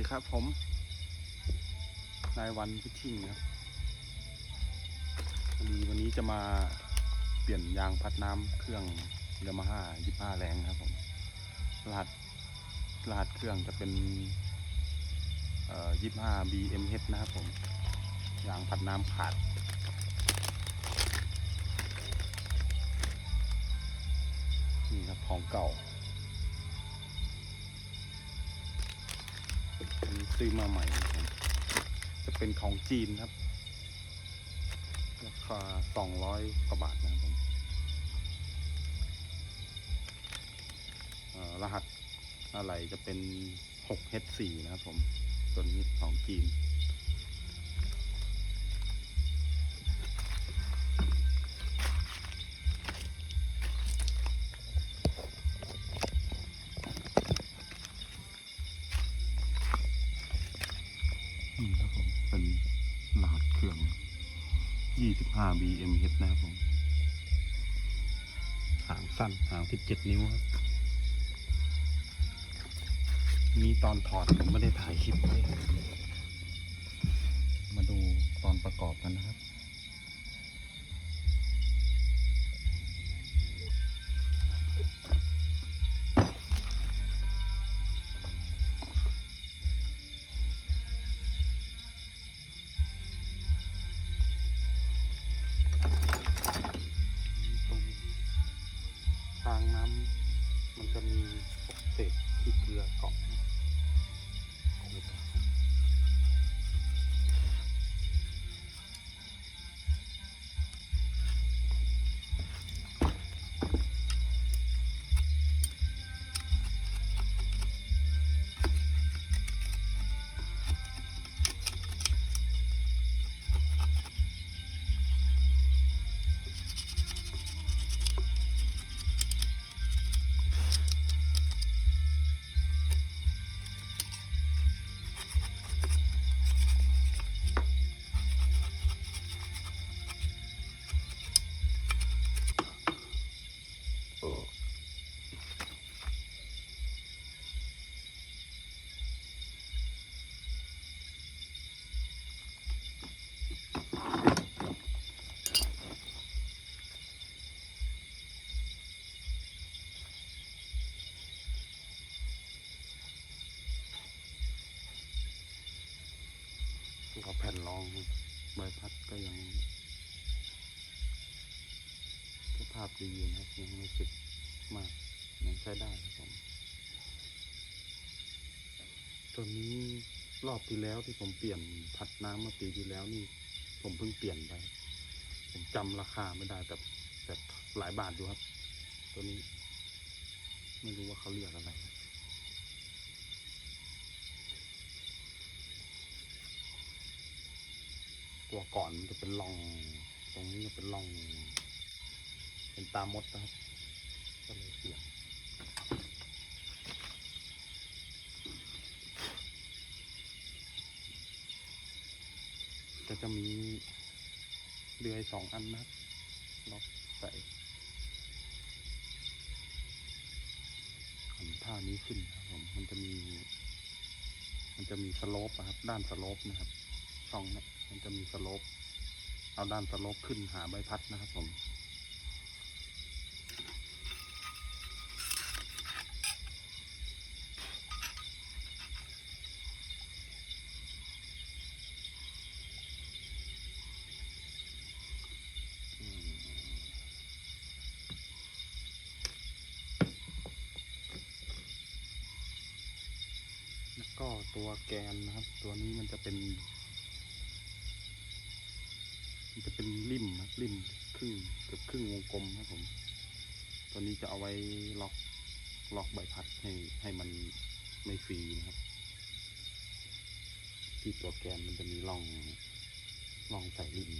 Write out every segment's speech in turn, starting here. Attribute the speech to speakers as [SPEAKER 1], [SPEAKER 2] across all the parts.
[SPEAKER 1] ดีครับผม นายวันพิชิ่งครับวันนี้วันนี้จะมาเปลี่ยนยางพัดน้ำเครื่องยามาฮ่ายี่ห้าแรงครับผม รหัสรหัสเครื่องจะเป็นยี่ห้า BMH นะครับผม ยางพัดน้ำขาดนี่ครับของเก่า อันนี้ซื้อมาใหม่ครับจะเป็นของจีนครับ ราคาสองร้อยกว่าบาทนะครับผมรหัสอะไรจะเป็น 6H4 นะครับผม ตัวนี้ของจีน สั้นหาง17นิ้วครับนี่ตอนถอดผมไม่ได้ถ่ายคลิปไว้มาดูตอนประกอบกันนะครับ ภาพดีอยู่นะครับยังไม่สึกมากยังใช้ได้ครับผมตัวนี้รอบที่แล้วที่ผมเปลี่ยนพัดน้ำเมื่อปีที่แล้วนี่ ผมเพิ่งเปลี่ยนไป ผมจำราคาไม่ได้แต่แต่หลายบาทอยู่ครับ ตัวนี้ ไม่รู้ว่าเขาเรียกอะไรตัวก่อนจะเป็นร่อง ตรงนี้จะเป็นร่อง เป็นตามดนะครับก็เลยเปลี่ยนก็จะมีเดือยสองอันนะครับล็อกใส่หันท่านี้ขึ้นครับผมมันจะมี มันจะมีสโลปอะครับ ด้านสโลปนะครับ ช่องนี้มันจะมีสโลปเอาด้านสโลปขึ้นหาใบพัดนะครับผม ตัวแกนนะครับ ตัวนี้มันจะเป็น มันจะเป็นริมนะริมครึ่งเกือบครึ่งวงกลมครับผม ตัวนี้จะเอาไว้ล็อกล็อกใบพัดให้ให้มันไม่ฟรีนะครับ ที่ตัวแกนมันจะมีร่องร่องใส่ริม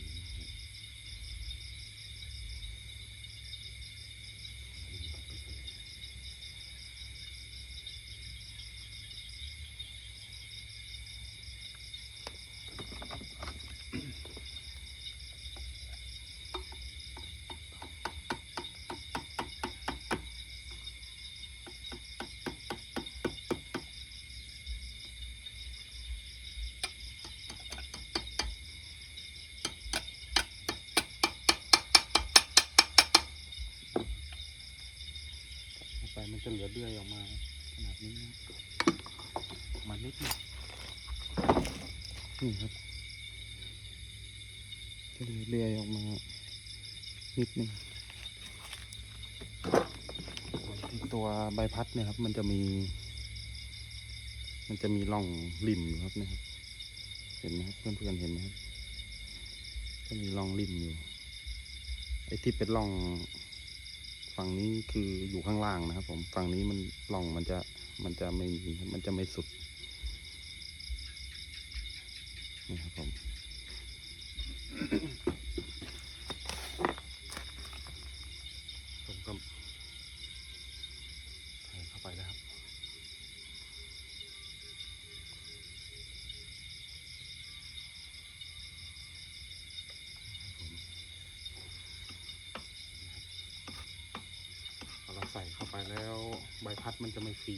[SPEAKER 1] จะเหลือเดือยออกมาขนาดนี้นะมานิดนึงนี่ครับจะเหลือเดือยออกมานิดนึงตัวใบพัดเนี่ยครับ มันจะมี มันจะมีร่องริมอยู่ครับนะครับเห็นไหมครับเพื่อนๆเห็นไหมครับจะมีร่องริมอยู่ไอ้ที่เป็นร่อง ฝั่งนี้คืออยู่ข้างล่างนะครับ ผมฝั่งนี้มันล่องมันจะมันจะไม่มีมันจะไม่สุดนี่ครับผม พัดมันจะไม่ฟรี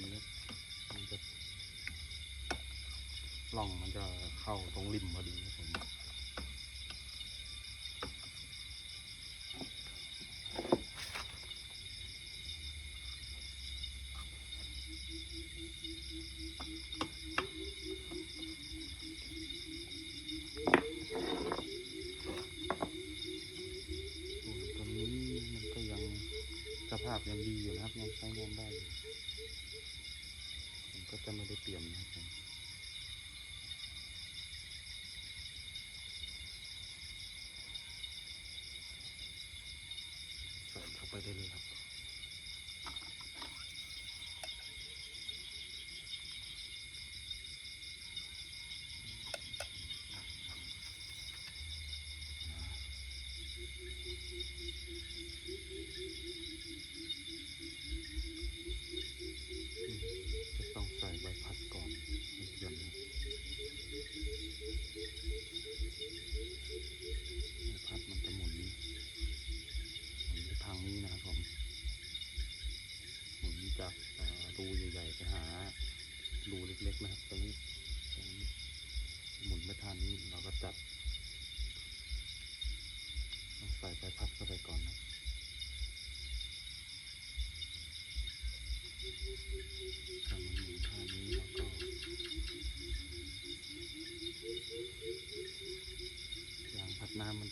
[SPEAKER 1] มันจะล่องมันจะเข้าตรงริมพอดี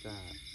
[SPEAKER 1] พั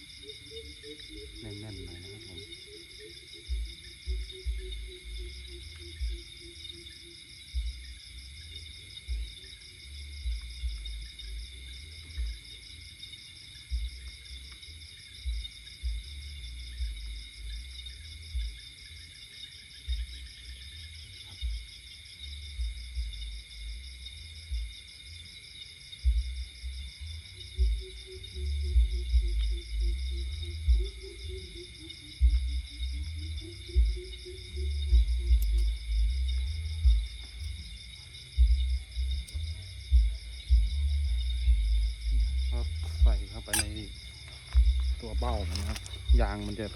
[SPEAKER 1] เบ้านะครับ ยางมันจะ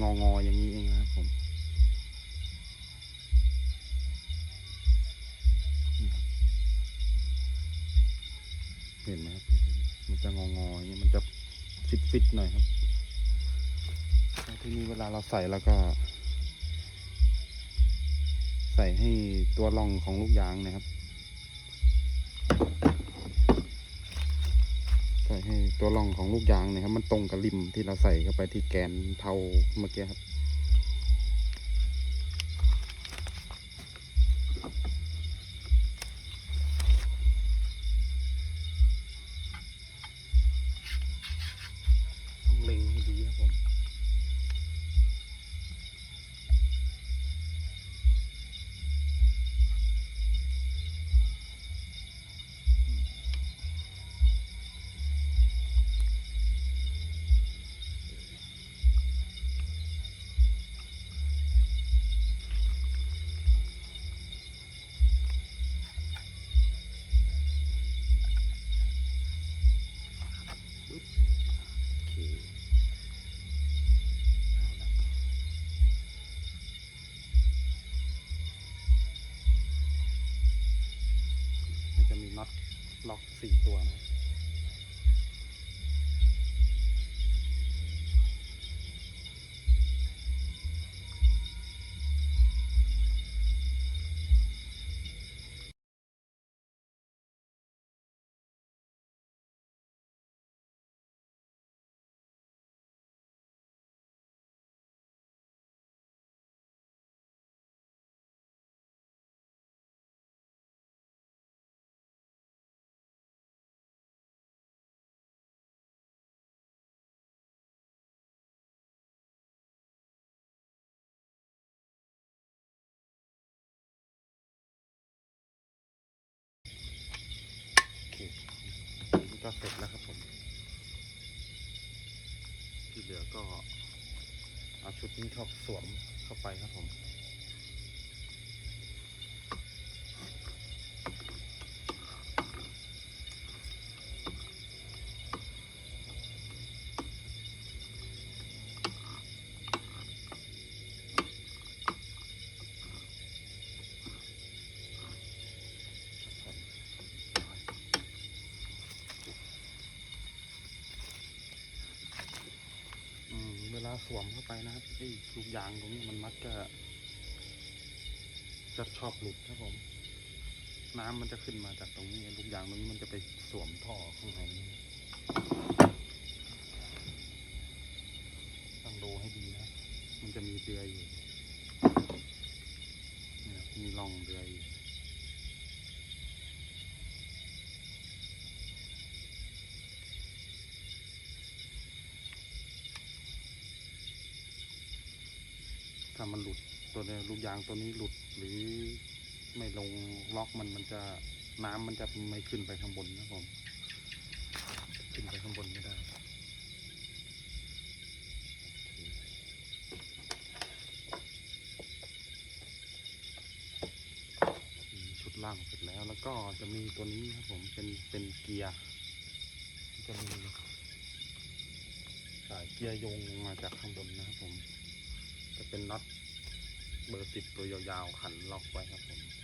[SPEAKER 1] งองอๆอย่างนี้เองนะครับผมเห็นไหมครับ มันจะงองอๆอย่างนี้มันจะฟิตๆหน่อยครับทีนี้เวลาเราใส่แล้วก็ ใส่ให้ตัวร่องของลูกยางนะครับ ตัวร่องของลูกยางเนี่ยครับมันตรงกับริมที่เราใส่เข้าไปที่แกนเทาเมื่อกี้ครับ ล็อกสี่ ก็เสร็จแล้วครับผม ที่เหลือก็เอาชุดนี้เข้าสวมเข้าไปครับผม สวมเข้าไปนะครับไอ้ลูกยางตรงนี้มันมักจะจะชอบหลุดครับผม น้ำมันจะขึ้นมาจากตรงนี้ลูกยางตรงนี้มันจะไปสวมท่อข้างในนี้ต้องดูให้ดีนะ มันจะมีเดือยอยู่เนี่ยมีร่องเดือยอยู่ถ้ามันหลุดตัว เนี้ยลูกยางตัวนี้หลุดหรือไม่ลงล็อกมันมันจะน้ำมันจะไม่ขึ้นไปข้างบนนะครับผมขึ้นไปข้างบนไม่ได้ชุดล่างเสร็จแล้วแล้วก็จะมีตัวนี้ครับผมเป็นเป็นเกียร์จะมีสายเกียร์โยงลงมาจากข้างบนนะครับผม จะเป็นน็อต เบอร์สิบตัวยาวๆขันล็อกไว้ครับผม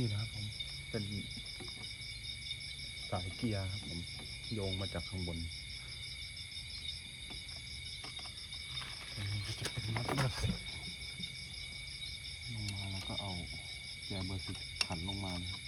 [SPEAKER 1] นี่นะครับผม เป็นสายเกียร์ครับผม โยงมาจากข้างบนอันนี้ก็จะเป็นน็อตเบอร์สิบลงมาแล้วก็เอาเกียร์เบอร์สิบขันลงมานะครับ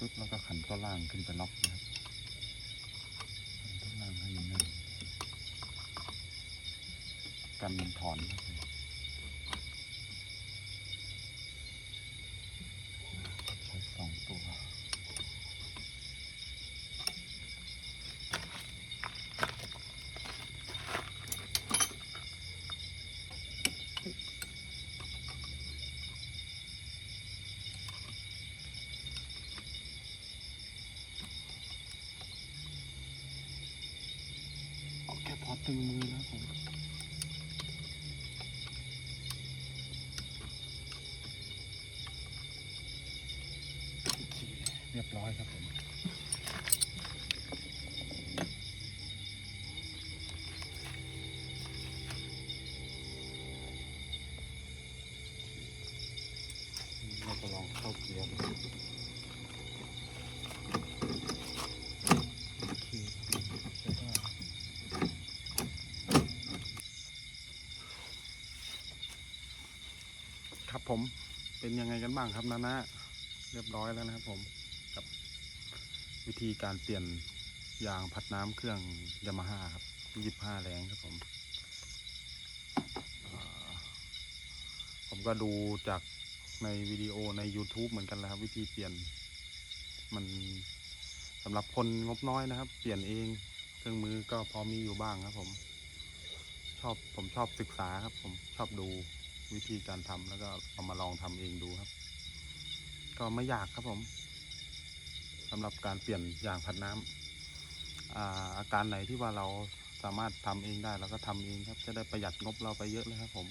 [SPEAKER 1] ปึ๊บ ก็ขันตัวล่างขึ้นไปล็อกนะครับขันตัวล่างให้มันแน่นกันถอนถอนครับผมใช้สองตัว เอาแค่พอตึงมือนะครับผมโอเคเรียบร้อยครับผมเราจะลองเข้าเกียร์ครับผมเป็นยังไงกันบ้างครับนานะเรียบร้อยแล้วนะครับผม วิธีการเปลี่ยนยางพัดน้ำเครื่องยามาฮ่าครับยี่ห้าแรงครับผม ผมก็ดูจากในวิดีโอใน YouTube เหมือนกันแล้วครับ วิธีเปลี่ยนมันสำหรับคนงบน้อยนะครับ เปลี่ยนเองเครื่องมือก็พอมีอยู่บ้างครับ ผม ชอบผมชอบศึกษาครับ ผมชอบดูวิธีการทำแล้วก็เอามาลองทำเองดูครับ ก็ไม่ยากครับผม สำหรับการเปลี่ยนยางพัดน้ำอาอาการไหนที่ว่าเราสามารถทำเองได้เราก็ทำเองครับ จะได้ประหยัดงบเราไปเยอะเลยครับผม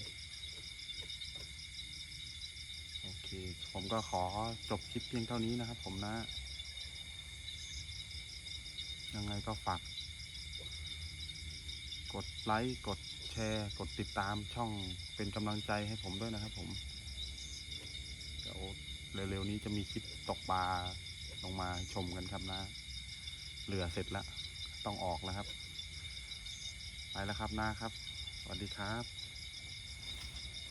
[SPEAKER 1] โอเค ผมก็ขอจบคลิปเพียงเท่านี้นะครับผมนะ ยังไงก็ฝากกดไลค์ กดแชร์ กดติดตามช่องเป็นกำลังใจให้ผมด้วยนะครับผม เดี๋ยวเร็วๆนี้จะมีคลิปตกปลา ลงมาชมกันครับนะ เรือเสร็จแล้ว ต้องออกแล้วครับ ไปแล้วครับนะครับ สวัสดีครับ